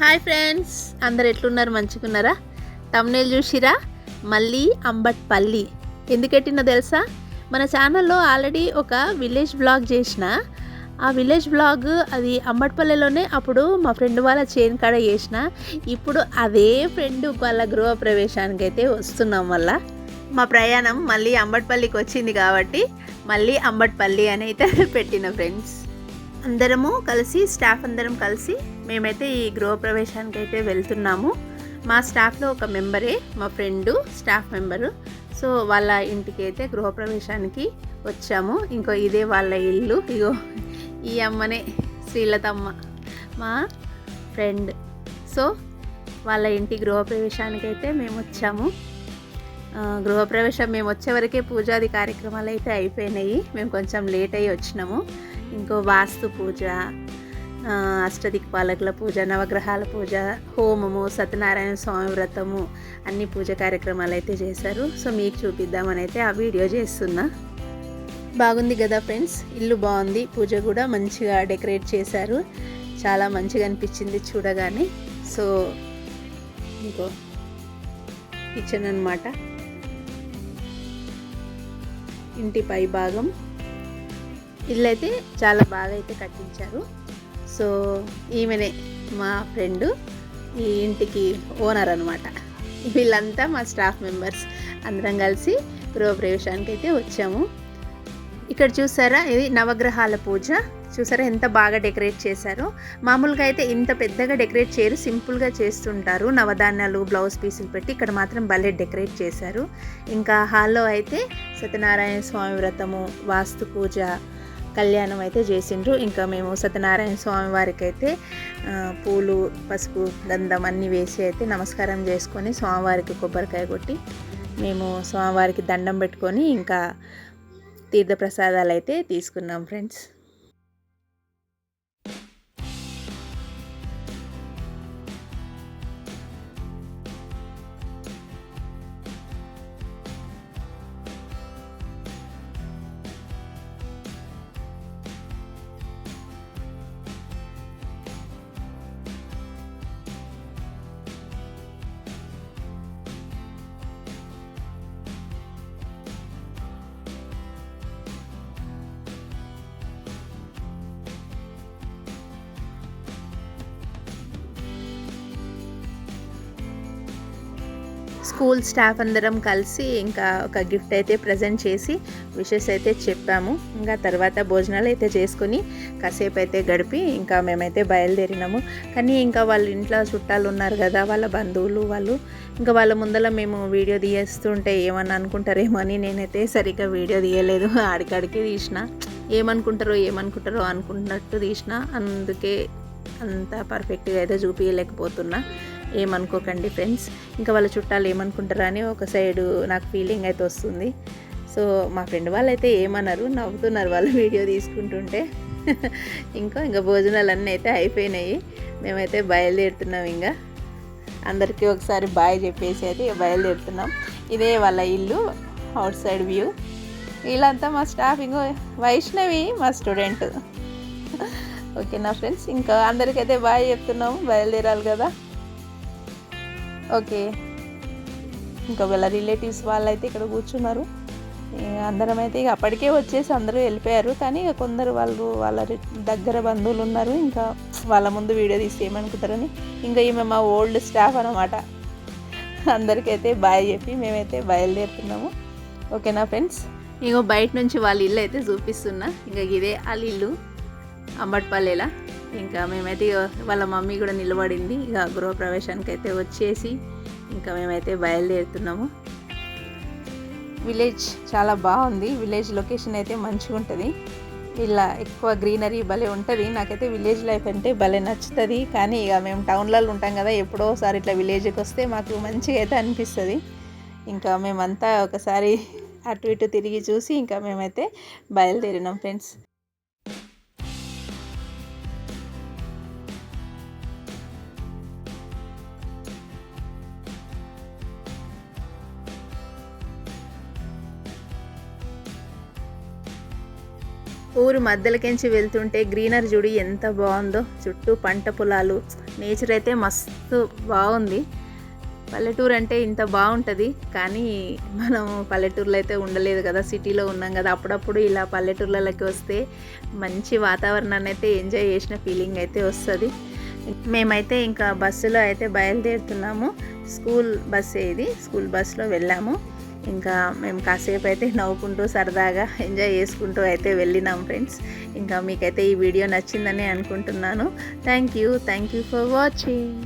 Hi friends. అందరు ఎట్లున్నారు? మంచిగున్నారా? Thumbnail చూసిరా? మళ్ళీ అంబట్పల్లి. ఎందుకెట్టినో తెలుసా? మన ఛానల్లో ఆల్రెడీ ఒక విలేజ్ బ్లాగ్ చేసిన. ఆ విలేజ్ బ్లాగ్ అది అంబట్పల్లిలోనే అప్పుడు మా ఫ్రెండ్ వాళ్ళ చేను కాడ చేసిన. ఇప్పుడు అదే ఫ్రెండ్ వాళ్ళ గృహ ప్రవేశానికి అయితే వస్తున్నాం వల్ల మా ప్రయాణం మళ్ళీ అంబట్పల్లికి వచ్చింది కాబట్టి మళ్ళీ అంబట్పల్లి అని అయితే పెట్టిన ఫ్రెండ్స్. అందరము కలిసి స్టాఫ్ అందరం కలిసి మేమైతే ఈ గృహప్రవేశానికి అయితే వెళ్తున్నాము. మా స్టాఫ్లో ఒక మెంబరే మా ఫ్రెండు స్టాఫ్ మెంబరు. సో వాళ్ళ ఇంటికి అయితే గృహప్రవేశానికి వచ్చాము. ఇంకో ఇదే వాళ్ళ ఇల్లు. ఇగో ఈ అమ్మనే శ్రీలతమ్మ మా ఫ్రెండ్. సో వాళ్ళ ఇంటి గృహప్రవేశానికి అయితే మేము వచ్చాము. గృహప్రవేశం మేము వచ్చే వరకే పూజాది కార్యక్రమాలు అయితే అయిపోయినాయి. మేము కొంచెం లేట్ అయ్యి వచ్చినాము. ఇంకో వాస్తు పూజ అష్టదిక్పాలకుల పూజ నవగ్రహాల పూజ హోమము సత్యనారాయణ స్వామి వ్రతము అన్ని పూజ కార్యక్రమాలు అయితే చేశారు. సో మీకు చూపిద్దామని అయితే ఆ వీడియో చేస్తున్నా. బాగుంది కదా ఫ్రెండ్స్? ఇల్లు బాగుంది పూజ కూడా మంచిగా డెకరేట్ చేశారు. చాలా మంచిగా అనిపించింది చూడగానే. సో ఇంకో కిచెన్ అనమాట ఇంటి పై భాగం. ఇల్లు అయితే చాలా బాగా అయితే కట్టించారు. సో ఈమెనే మా ఫ్రెండ్ ఈ ఇంటికి ఓనర్ అనమాట వీళ్ళంతా మా స్టాఫ్ మెంబర్స్. అందరం కలిసి గృహప్రవేశానికి అయితే వచ్చాము. ఇక్కడ చూసారా ఇది నవగ్రహాల పూజ. చూసారా ఎంత బాగా డెకరేట్ చేశారో. మామూలుగా అయితే ఇంత పెద్దగా డెకరేట్ చేయరు సింపుల్గా చేస్తుంటారు. నవధాన్యాలు బ్లౌజ్ పీసులు పెట్టి ఇక్కడ మాత్రం భలే డెకరేట్ చేశారు. ఇంకా హాల్లో అయితే సత్యనారాయణ స్వామి వ్రతము వాస్తు పూజ కళ్యాణం అయితే చేసిండ్రు. ఇంకా మేము సత్యనారాయణ స్వామి వారికి అయితే పూలు పసుపు గంధం అన్నీ వేసి అయితే నమస్కారం చేసుకొని స్వామివారికి కొబ్బరికాయ కొట్టి మేము స్వామివారికి దండం పెట్టుకొని ఇంకా తీర్థప్రసాదాలు అయితే తీసుకున్నాం ఫ్రెండ్స్. స్కూల్ స్టాఫ్ అందరం కలిసి ఇంకా ఒక గిఫ్ట్ అయితే ప్రజెంట్ చేసి విషెస్ అయితే చెప్పాము. ఇంకా తర్వాత భోజనాలు అయితే చేసుకుని కాసేపు అయితే గడిపి ఇంకా మేమైతే బయలుదేరినాము. కానీ ఇంకా వాళ్ళ ఇంట్లో చుట్టాలు ఉన్నారు కదా వాళ్ళ బంధువులు వాళ్ళు ఇంకా వాళ్ళ ముందర మేము వీడియో తీయేస్తుంటే ఏమని అనుకుంటారేమో అని నేనైతే సరిగ్గా వీడియో తీయలేదు. ఆడికాడికి తీసిన ఏమనుకుంటారో ఏమనుకుంటారో అనుకుంటున్నట్టు తీసిన అందుకే అంత పర్ఫెక్ట్గా అయితే చూపించలేకపోతున్నా ఏమనుకోకండి ఫ్రెండ్స్. ఇంకా వాళ్ళ చుట్టాలు ఏమనుకుంటారా అని ఒక సైడు నాకు ఫీలింగ్ అయితే వస్తుంది. సో మా ఫ్రెండ్ వాళ్ళు అయితే ఏమన్నారు నవ్వుతున్నారు వాళ్ళు వీడియో తీసుకుంటుంటే. ఇంకా ఇంకా భోజనాలు అన్నీ అయితే అయిపోయినాయి. మేమైతే బయలుదేరుతున్నాం ఇంకా. అందరికీ ఒకసారి బాయ్ చెప్పేసి అయితే బయలుదేరుతున్నాం. ఇదే వాళ్ళ ఇల్లు అవుట్ సైడ్ వ్యూ వీళ్ళంతా మా స్టాఫ్ ఇంకో వైష్ణవి మా స్టూడెంట్ ఓకేనా ఫ్రెండ్స్ ఇంకా అందరికైతే బాయ్ చెప్తున్నాము బయలుదేరాలి కదా. ఓకే. ఇంకా వీళ్ళ రిలేటివ్స్ వాళ్ళు అయితే ఇక్కడ కూర్చున్నారు. అందరం అయితే ఇక అప్పటికే వచ్చేసి అందరూ వెళ్ళిపోయారు. కానీ ఇక కొందరు వాళ్ళు వాళ్ళ దగ్గర బంధువులు ఉన్నారు. ఇంకా వాళ్ళ ముందు వీడియో తీసి ఏమనుకుంటారని. ఇంకా ఈమె మా ఓల్డ్ స్టాఫ్ అనమాట అందరికైతే బాయ్ చెప్పి మేమైతే బయలుదేరుతున్నాము. ఓకేనా ఫ్రెండ్స్? ఇగో బయట నుంచి వాళ్ళ ఇల్లు అయితే చూపిస్తున్నా. ఇంకా ఇదే వాళ్ళ ఇల్లు. అంబట్పల్లిలా. ఇంకా మేమైతే వాళ్ళ మమ్మీ కూడా నిలబడింది. ఇక గృహప్రవేశానికి అయితే వచ్చేసి ఇంకా మేమైతే బయలుదేరుతున్నాము. విలేజ్ చాలా బాగుంది. విలేజ్ లొకేషన్ అయితే మంచిగా ఉంటుంది. ఇలా ఎక్కువ గ్రీనరీ భలే ఉంటుంది. నాకైతే విలేజ్ లైఫ్ అంటే భలే నచ్చుతుంది. కానీ ఇక మేము టౌన్లలో ఉంటాం కదా ఎప్పుడోసారి ఇట్లా విలేజ్కి వస్తే మాకు మంచిగా అయితే అనిపిస్తుంది. ఇంకా మేమంతా ఒకసారి అటు ఇటు తిరిగి చూసి ఇంకా మేమైతే బయలుదేరినాం ఫ్రెండ్స్ ఊరు మధ్యలోకించి వెళ్తుంటే గ్రీనరీ చూడి ఎంత బాగుందో. చుట్టూ పంట పొలాలు నేచర్ అయితే మస్తు బాగుంది. పల్లెటూరు అంటే ఇంత బాగుంటుంది కానీ మనం పల్లెటూరులో అయితే ఉండలేదు కదా సిటీలో ఉన్నాం కదా. అప్పుడప్పుడు ఇలా పల్లెటూర్లలోకి వస్తే మంచి వాతావరణాన్ని అయితే ఎంజాయ్ చేసిన ఫీలింగ్ అయితే వస్తుంది. మేమైతే ఇంకా బస్సులో అయితే బయలుదేరుతున్నాము. స్కూల్ బస్సే ఇది స్కూల్ బస్సులో వెళ్ళాము. ఇంకా మేము కాసేపు అయితే నవ్వుకుంటూ సరదాగా ఎంజాయ్ చేసుకుంటూ అయితే వెళ్ళినాం ఫ్రెండ్స్. ఇంకా మీకైతే ఈ వీడియో నచ్చిందని అనుకుంటున్నాను. Thank you thank you for watching